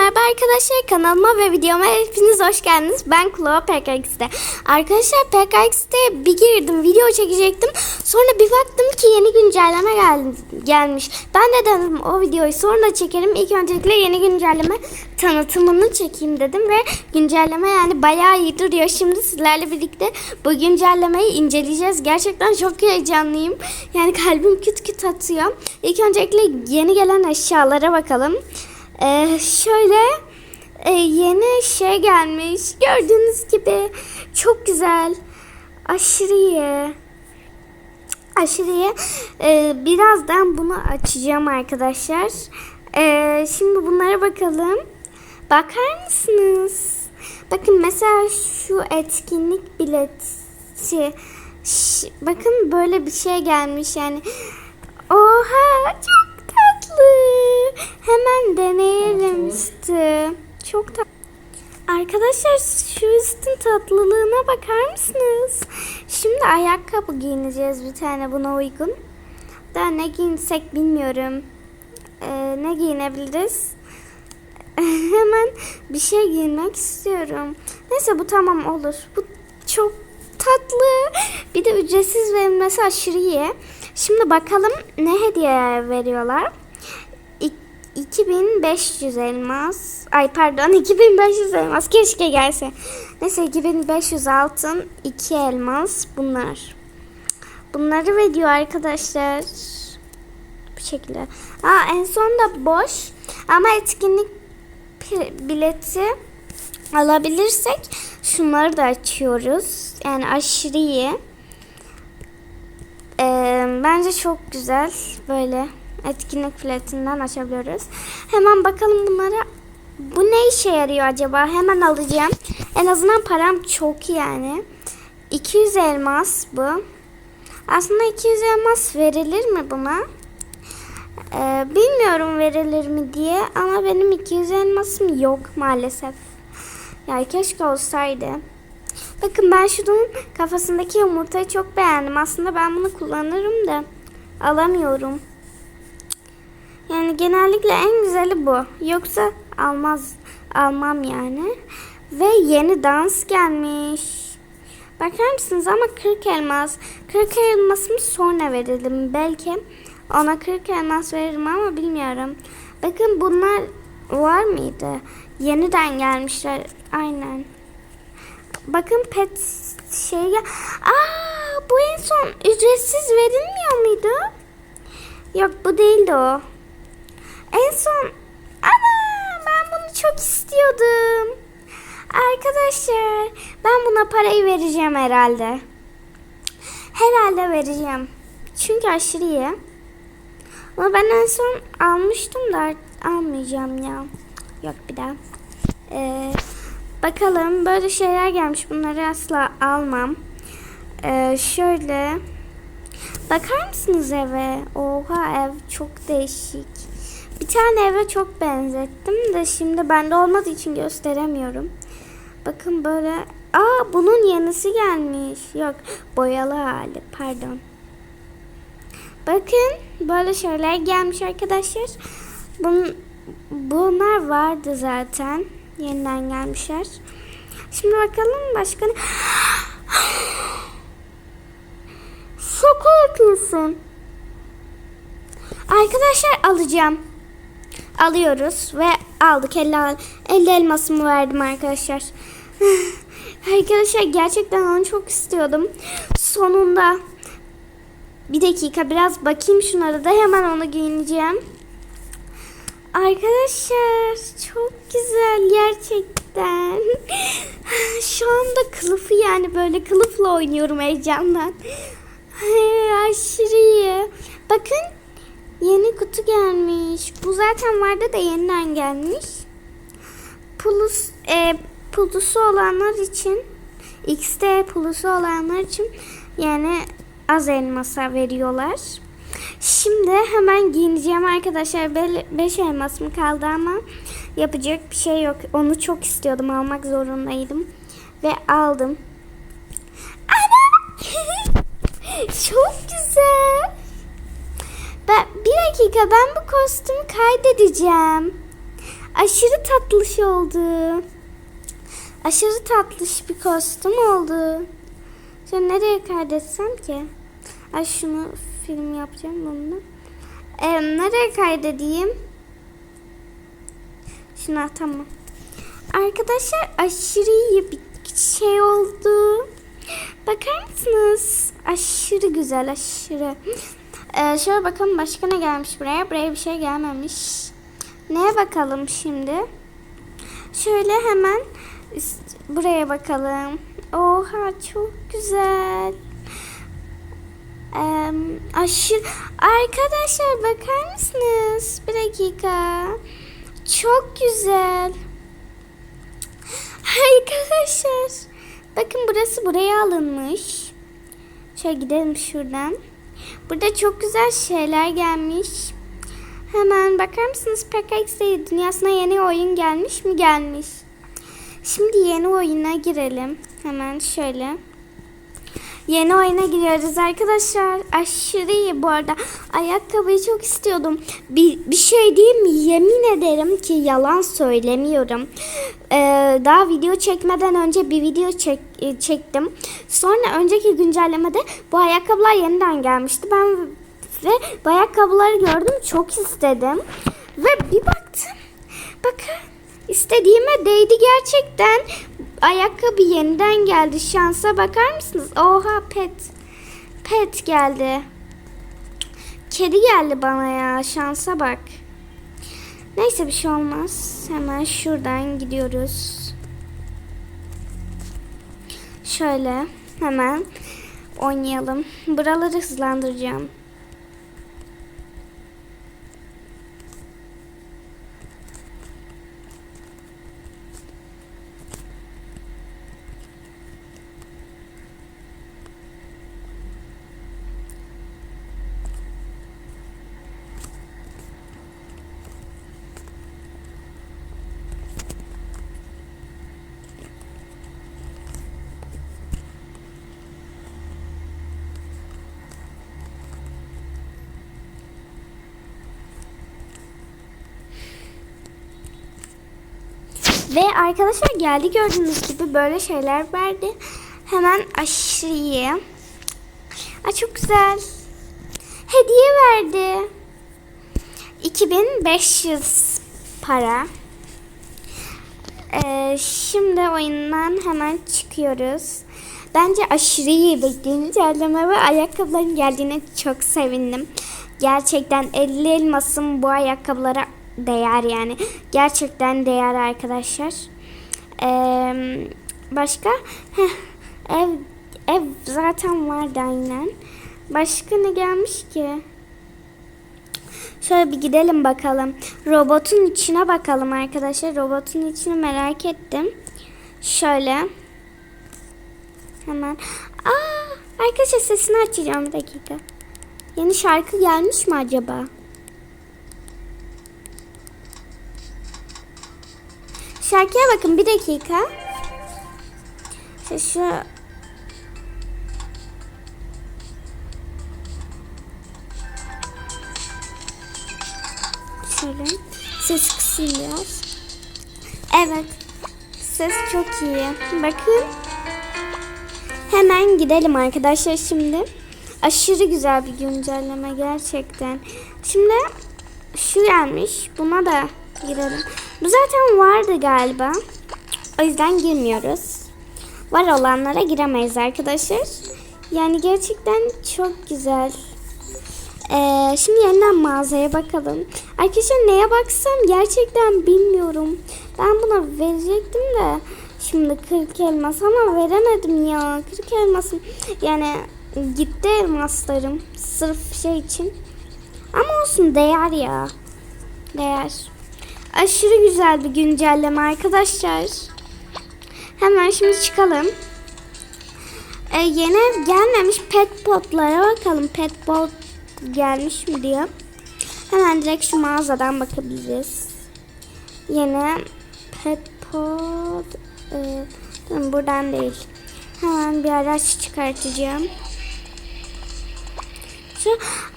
merhaba arkadaşlar kanalıma ve videoma hepiniz hoş geldiniz. Ben Kulağa PKX'de. Arkadaşlar PKX'de bir girdim video çekecektim. Sonra bir baktım ki yeni güncelleme geldi, gelmiş. Ben de dedim o videoyu sonra çekerim. İlk öncelikle yeni güncelleme tanıtımını çekeyim dedim ve güncelleme yani bayağı iyi duruyor. Şimdi sizlerle birlikte bu güncellemeyi inceleyeceğiz. Gerçekten çok heyecanlıyım. Yani kalbim küt küt atıyor. İlk öncelikle yeni gelen eşyalara bakalım. Ee, şöyle e, yeni şey gelmiş. Gördüğünüz gibi çok güzel. Aşırı iyi. Aşırı iyi. Ee, birazdan bunu açacağım arkadaşlar. Ee, şimdi bunlara bakalım. Bakar mısınız? Bakın mesela şu etkinlik bileti. Ş- bakın böyle bir şey gelmiş yani. Oha çok. Hemen deneyelim işte. Çok tatlı. Arkadaşlar şu üstün tatlılığına bakar mısınız? Şimdi ayakkabı giyineceğiz bir tane buna uygun. Da ne giyinsek bilmiyorum. Ee, ne giyinebiliriz? Hemen bir şey giymek istiyorum. Neyse bu tamam olur. Bu çok tatlı. Bir de ücretsiz verilmesi aşırı iyi. Şimdi bakalım ne hediye veriyorlar. İ- 2500 elmas. Ay pardon 2500 elmas. Keşke gelse. Neyse 2500 altın. 2 elmas bunlar. Bunları veriyor arkadaşlar. Bu şekilde. Aa en son da boş. Ama etkinlik bileti alabilirsek şunları da açıyoruz. Yani aşırı iyi. Ee, bence çok güzel. Böyle etkinlik filetinden açabiliyoruz. Hemen bakalım bunlara. Bu ne işe yarıyor acaba? Hemen alacağım. En azından param çok yani. 200 elmas bu. Aslında 200 elmas verilir mi buna? Ee, bilmiyorum verilir mi diye ama benim 200 elmasım yok maalesef. Ya keşke olsaydı. Bakın ben şunun kafasındaki yumurtayı çok beğendim. Aslında ben bunu kullanırım da alamıyorum. Yani genellikle en güzeli bu. Yoksa almaz almam yani. Ve yeni dans gelmiş. Bakar mısınız ama 40 elmas. 40 elmasımı sonra verelim. Belki ona 40 elmas veririm ama bilmiyorum. Bakın bunlar var mıydı? Yeniden gelmişler. Aynen. Bakın pet şey ya. Aa bu en son ücretsiz verilmiyor muydu? Yok bu değildi o. En son ana ben bunu çok istiyordum. Arkadaşlar ben buna parayı vereceğim herhalde. Herhalde vereceğim. Çünkü aşırı iyi. Ama ben en son almıştım da almayacağım ya. Yok bir daha. Ee, bakalım böyle şeyler gelmiş. Bunları asla almam. Ee, şöyle. Bakar mısınız eve? Oha ev çok değişik. Bir tane eve çok benzettim de şimdi bende olmadığı için gösteremiyorum. Bakın böyle. Aa bunun yenisi gelmiş. Yok boyalı hali pardon. Bakın böyle şeyler gelmiş arkadaşlar. Bun, bunlar vardı zaten. Yeniden gelmişler. Şimdi bakalım başka ne? Şaka yapıyorsun. Arkadaşlar alacağım. Alıyoruz ve aldık. 50, 50 elmasımı verdim arkadaşlar. arkadaşlar gerçekten onu çok istiyordum. Sonunda bir dakika biraz bakayım şunlara da hemen onu giyineceğim. Arkadaşlar çok güzel gerçekten. Şu anda kılıfı yani böyle kılıfla oynuyorum heyecandan. Aşırı iyi. Bakın yeni kutu gelmiş. Bu zaten vardı da yeniden gelmiş. Plus e, pulusu olanlar için X'te pulusu olanlar için yani az elmasa veriyorlar. Şimdi hemen giyineceğim arkadaşlar. 5 elmasım kaldı ama yapacak bir şey yok. Onu çok istiyordum. Almak zorundaydım. Ve aldım. Ana! çok güzel. Ben, bir dakika ben bu kostümü kaydedeceğim. Aşırı tatlış oldu. Aşırı tatlış bir kostüm oldu. Şimdi nereye kaydetsem ki? Ay şunu film yapacağım bunu. Ee, nereye kaydedeyim? Şuna tamam. Arkadaşlar aşırı iyi bir şey oldu. Bakar mısınız? Aşırı güzel aşırı. Ee, şöyle bakalım başka ne gelmiş buraya. Buraya bir şey gelmemiş. Neye bakalım şimdi? Şöyle hemen buraya bakalım. Oha çok güzel. Ee, aşırı arkadaşlar bakar mısınız? Bir dakika. Çok güzel. Arkadaşlar. Bakın burası buraya alınmış. Şöyle gidelim şuradan. Burada çok güzel şeyler gelmiş. Hemen bakar mısınız? PKX dünyasına yeni oyun gelmiş mi? Gelmiş. Şimdi yeni oyuna girelim. Hemen şöyle. Yeni oyuna giriyoruz arkadaşlar. Aşırı iyi bu arada. Ayakkabıyı çok istiyordum. Bir, bir şey diyeyim mi? Yemin ederim ki yalan söylemiyorum. Ee, daha video çekmeden önce bir video çek, e, çektim. Sonra önceki güncellemede bu ayakkabılar yeniden gelmişti. Ben ve bu ayakkabıları gördüm. Çok istedim. Ve bir baktım. Bakın istediğime değdi gerçekten. Ayakkabı yeniden geldi. Şansa bakar mısınız? Oha pet. Pet geldi. Kedi geldi bana ya. Şansa bak. Neyse bir şey olmaz. Hemen şuradan gidiyoruz. Şöyle hemen oynayalım. Buraları hızlandıracağım. Ve arkadaşlar geldi gördüğünüz gibi böyle şeyler verdi. Hemen aşırı iyi. Ay çok güzel. Hediye verdi. 2500 para. Ee, şimdi oyundan hemen çıkıyoruz. Bence aşırı iyi bir güncelleme ve ayakkabıların geldiğine çok sevindim. Gerçekten 50 elmasım bu ayakkabılara değer yani. Gerçekten değer arkadaşlar. Ee, başka? Heh, ev ev zaten vardı aynen. Başka ne gelmiş ki? Şöyle bir gidelim bakalım. Robotun içine bakalım arkadaşlar. Robotun içini merak ettim. Şöyle. Hemen. Aa, arkadaşlar sesini açacağım bir dakika. Yeni şarkı gelmiş mi acaba? Şarkıya bakın bir dakika. Şu Şöyle ses biraz. Evet. Ses çok iyi. Bakın. Hemen gidelim arkadaşlar şimdi. Aşırı güzel bir güncelleme gerçekten. Şimdi şu gelmiş. Buna da girelim. Bu zaten vardı galiba. O yüzden girmiyoruz. Var olanlara giremeyiz arkadaşlar. Yani gerçekten çok güzel. Ee, şimdi yeniden mağazaya bakalım. Arkadaşlar neye baksam gerçekten bilmiyorum. Ben buna verecektim de şimdi 40 elmas ama veremedim ya. 40 elmasım yani gitti elmaslarım sırf şey için. Ama olsun değer ya. Değer. Aşırı güzel bir güncelleme arkadaşlar. Hemen şimdi çıkalım. Ee, yeni gelmemiş pet potlara bakalım. Pet pot gelmiş mi diyor. Hemen direkt şu mağazadan bakabiliriz. Yeni pet pot e, tamam, buradan değil. Hemen bir araç çıkartacağım. Şu,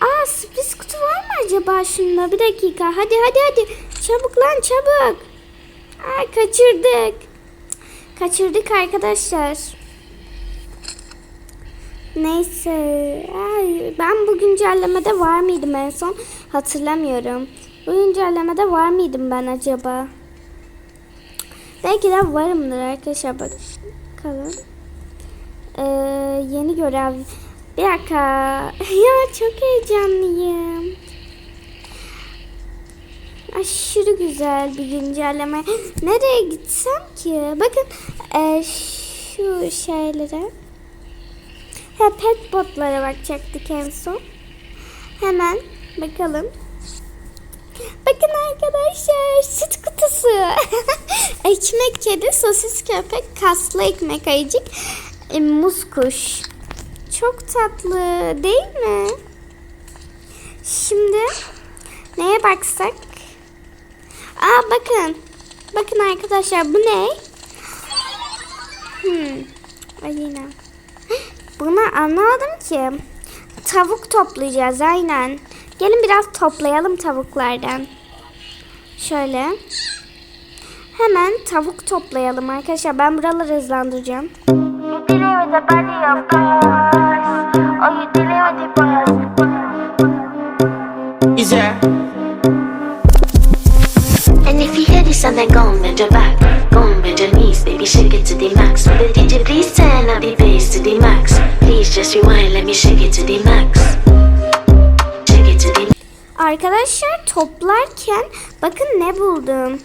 aa sürpriz kutu var mı acaba şunda? Bir dakika. Hadi hadi hadi. Çabuk lan çabuk. Aa, kaçırdık. Kaçırdık arkadaşlar. Neyse. Ay, ben bu güncellemede var mıydım en son? Hatırlamıyorum. Bu güncellemede var mıydım ben acaba? Belki de varımdır arkadaşlar. Bakalım. Ee, yeni görev. Bir dakika. Ya çok heyecanlıyım. Aşırı güzel bir güncelleme. Nereye gitsem ki? Bakın e, şu şeylere. Ha, pet botlara bakacaktık en son. Hemen bakalım. Bakın arkadaşlar süt kutusu. ekmek kedi, sosis köpek, kaslı ekmek ayıcık, e, muz kuş. Çok tatlı değil mi? Şimdi neye baksak? Aa bakın. Bakın arkadaşlar bu ne? Hmm. Ay yine. Bunu anlamadım ki. Tavuk toplayacağız aynen. Gelin biraz toplayalım tavuklardan. Şöyle. Hemen tavuk toplayalım arkadaşlar. Ben buraları hızlandıracağım. You dealing and then go on bend your back, go on bend your knees, baby shake it to the max. The DJ please turn up the bass to the max? Please just rewind, let me shake it to the max. Shake it to the Arkadaşlar toplarken bakın ne buldum.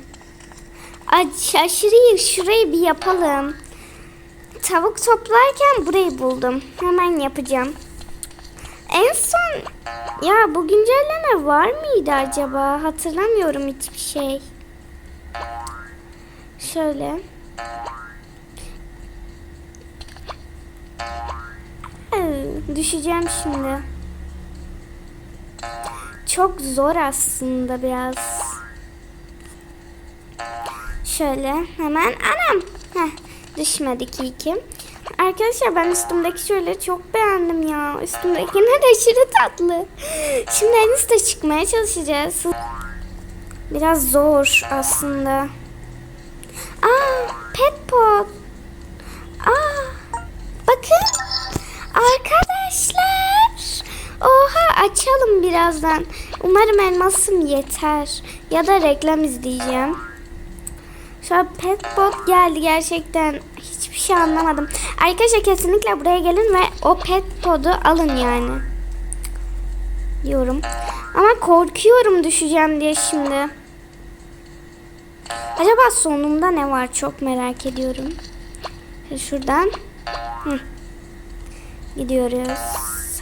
Aç, aşırı şurayı bir yapalım. Tavuk toplarken burayı buldum. Hemen yapacağım. En son ya bu güncelleme var mıydı acaba? Hatırlamıyorum hiçbir şey. Şöyle. Düşeceğim şimdi. Çok zor aslında biraz. Şöyle hemen anam. Heh, düşmedik iyi ki. Arkadaşlar ben üstümdeki şöyle çok beğendim ya. Üstümdekiler aşırı tatlı. Şimdi en üste çıkmaya çalışacağız. Biraz zor aslında. Aa, pet pot. Aa, bakın. Arkadaşlar. Oha açalım birazdan. Umarım elmasım yeter. Ya da reklam izleyeceğim. Şu an pet bot geldi gerçekten. Hiçbir şey anlamadım. Arkadaşlar kesinlikle buraya gelin ve o pet podu alın yani. Diyorum. Ama korkuyorum düşeceğim diye şimdi. Acaba sonunda ne var çok merak ediyorum. Şuradan. Hı. Gidiyoruz.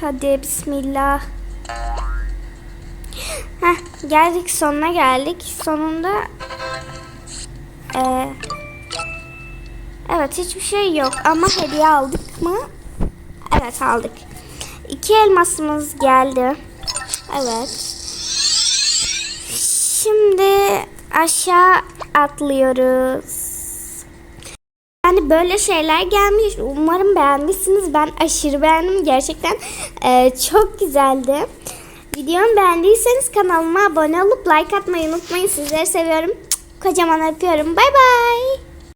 Hadi bismillah. Heh, geldik sonuna geldik. Sonunda ee, evet hiçbir şey yok ama hediye aldık mı? Evet aldık. İki elmasımız geldi. Evet. Şimdi aşağı atlıyoruz. Yani böyle şeyler gelmiş. Umarım beğenmişsiniz. Ben aşırı beğendim. Gerçekten e, çok güzeldi. Videomu beğendiyseniz kanalıma abone olup like atmayı unutmayın. Sizleri seviyorum. Kocaman öpüyorum. Bay bay.